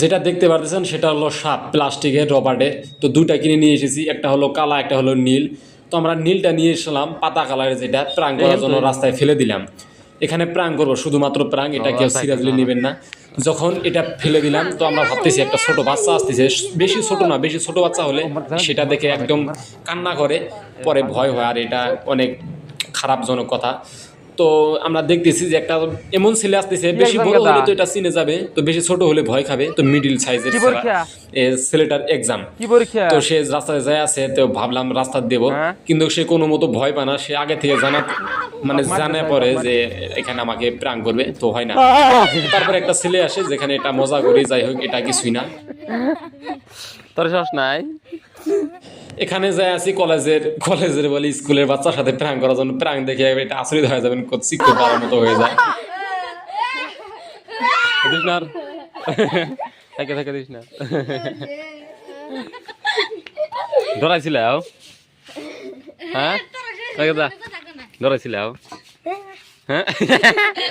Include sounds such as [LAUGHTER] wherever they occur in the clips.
যেটা দেখতে পারতেছেন সেটা হলো সাপ প্লাস্টিকের রবার্ডের তো দুইটা কিনে নিয়ে এসেছি একটা হলো কালা একটা হলো নীল। তো আমরা নীলটা নিয়ে এসলাম পাতা কালারের যেটা প্রাং করার জন্য রাস্তায় ফেলে দিলাম। এখানে প্রাং করব শুধুমাত্র প্রাং এটা কেউ সিরিয়াসলি নেবেন না। যখন এটা ফেলে দিলাম তো আমরা ভাবতেছি একটা ছোট বাচ্চা আসতেছে। বেশি ছোট না বেশি ছোট বাচ্চা হলে সেটা দেখে একদম কান্না করে পরে ভয় হয় আর এটা অনেক খারাপজনক কথা। তো আমরা দেখতেছি যে একটা এমন ছেলে আসতেছে বেশি বড় হলে তো এটা চিনে যাবে তো বেশি ছোট হলে ভয় খাবে তো মিডিল সাইজের ছেলেটার এক্সাম তো সে রাস্তায় যায় আছে তো ভাবলাম রাস্তা দেব হ্যাঁ। কিন্তু সে কোনো মতো ভয় পায় না সে আগে থেকে জানা মানে জানে পরে যে এখানে আমাকে প্রাং করবে তো হয় না। তারপরে একটা ছেলে আসে যেখানে এটা মজা করি যাই হোক এটা কিছুই না। তোর শ্বাস নাই? এখানে যাই আছি কলেজের কলেজের বলে স্কুলের বাচ্চার সাথে প্রাং করার জন্য প্রাং দেখে এটা আশ্রিত হয়ে যাবেন শিখতে পারার মতো হয়ে যায়। দিস না। থাকে থাকে দিস না। হ্যাঁ? হ্যাঁ?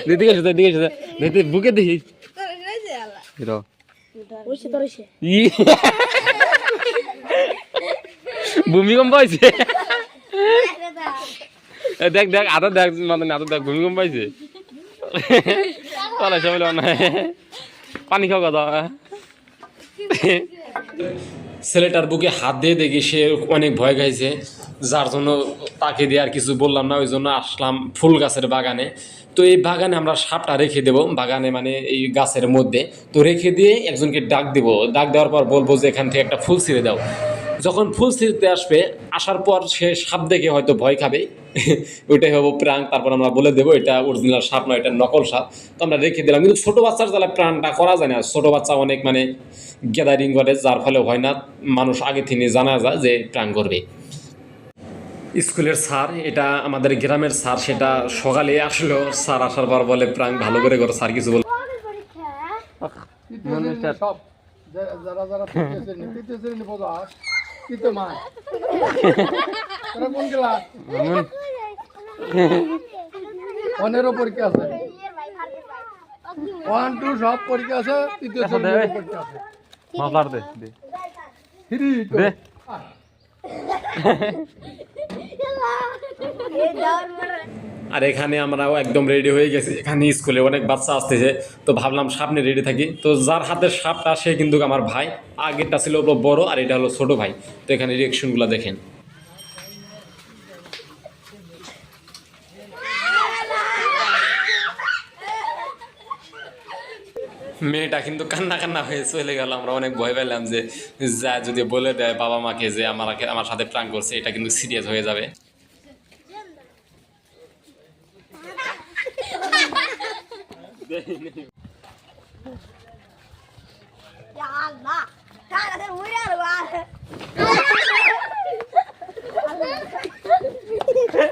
দিদি গেছে দিদি গেছে দিদি বুকে দেখি হিরো ই। ভূমিকম্প হয়েছে [LAUGHS] দেখ দেখ আদা দেখ মানে আদা দেখ ভূমিকম্প হয়েছে তাহলে সবাই না পানি খাও কথা। ছেলেটার বুকে হাত দিয়ে দেখি সে অনেক ভয় খাইছে। যার জন্য তাকে দিয়ে আর কিছু বললাম না ওই জন্য আসলাম ফুল গাছের বাগানে। তো এই বাগানে আমরা সাপটা রেখে দেবো। বাগানে মানে এই গাছের মধ্যে। তো রেখে দিয়ে একজনকে ডাক দেবো। ডাক দেওয়ার পর বলব যে এখান থেকে একটা ফুল ছিঁড়ে দাও। যখন ফুল আসবে আসার পর সে সাপ দেখে হয়তো ভয় খাবে। ওইটাই হব প্রাণ তারপর আমরা বলে দেবো এটা অরিজিনাল সাপ নয় এটা নকল সাপ। তো আমরা রেখে দিলাম। কিন্তু ছোটো বাচ্চার জ্বালা প্রাণটা করা যায় না। ছোটো বাচ্চা অনেক মানে গ্যাদারিং করে যার ফলে হয় না মানুষ আগে থেকে জানা যায় যে প্রাণ করবে। স্কুলের স্যার এটা আমাদের গ্রামের স্যার সেটা সকালে আসলো। স্যার আসার পর বলে প্রাণ ভালো করে করো স্যার কিছু বল যারা যারা পদ আস তৃতীয় তোরা কোন ক্লাস? পনেরো পরীক্ষা আছে। ওয়ান টু সব পরীক্ষা আছে তৃতীয় শ্রেণির পরীক্ষা আছে। মাফলার দে দে। হিরি দে। আর এখানে আমরাও একদম রেডি হয়ে গেছি। এখানে স্কুলে অনেক বাচ্চা আসতেছে, তো ভাবলাম সামনে রেডি থাকি। তো যার হাতের সাপটা, সে কিন্তু আমার ভাই। আগেরটা ছিল বড়, আর এটা হলো ছোট ভাই। তো এখানে রিয়েকশনগুলো দেখেন। মেয়েটা কিন্তু কান্না কান্না হয়ে চলে গেল। আমরা অনেক ভয় পেলাম যে, যা যদি বলে দেয় বাবা মাকে যে আমার আমার সাথে প্রাণ করছে, এটা কিন্তু সিরিয়াস হয়ে যাবে। [LAUGHS] ya Allah.